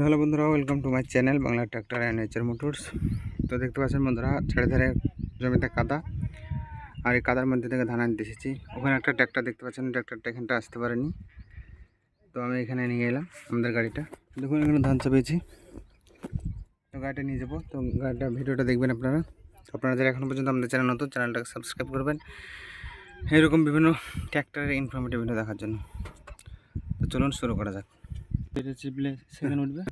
Hello বন্ধুরা welcome to my channel Bangla tractor and nature motors তো দেখতে পাচ্ছেন বন্ধুরা, ছেড়ে ধারে জমিতে কাদা, আর এই কাদার মধ্যে থেকে ধান আনতে এসেছি। ওখানে একটা ট্র্যাক্টর দেখতে পাচ্ছেন ট্র্যাক্টরটা এখানটা আসতে পারেনি। তো আমি এখানে নিয়ে এলাম আমাদের গাড়িটা। দেখুন, এখানে ধান চাপিয়েছি। তো গাড়িটা নিয়ে যাব। তো গাড়িটা, ভিডিওটা দেখবেন আপনারা। আপনারা যারা এখনও পর্যন্ত আমাদের চ্যানেল নতুন চ্যানেলটাকে সাবস্ক্রাইব করবেন। এরকম বিভিন্ন ট্র্যাক্টরের ইনফরমেটিভ ভিডিও দেখার জন্য। তো চলুন শুরু করা যাক। পেরে চিপলে উঠবে?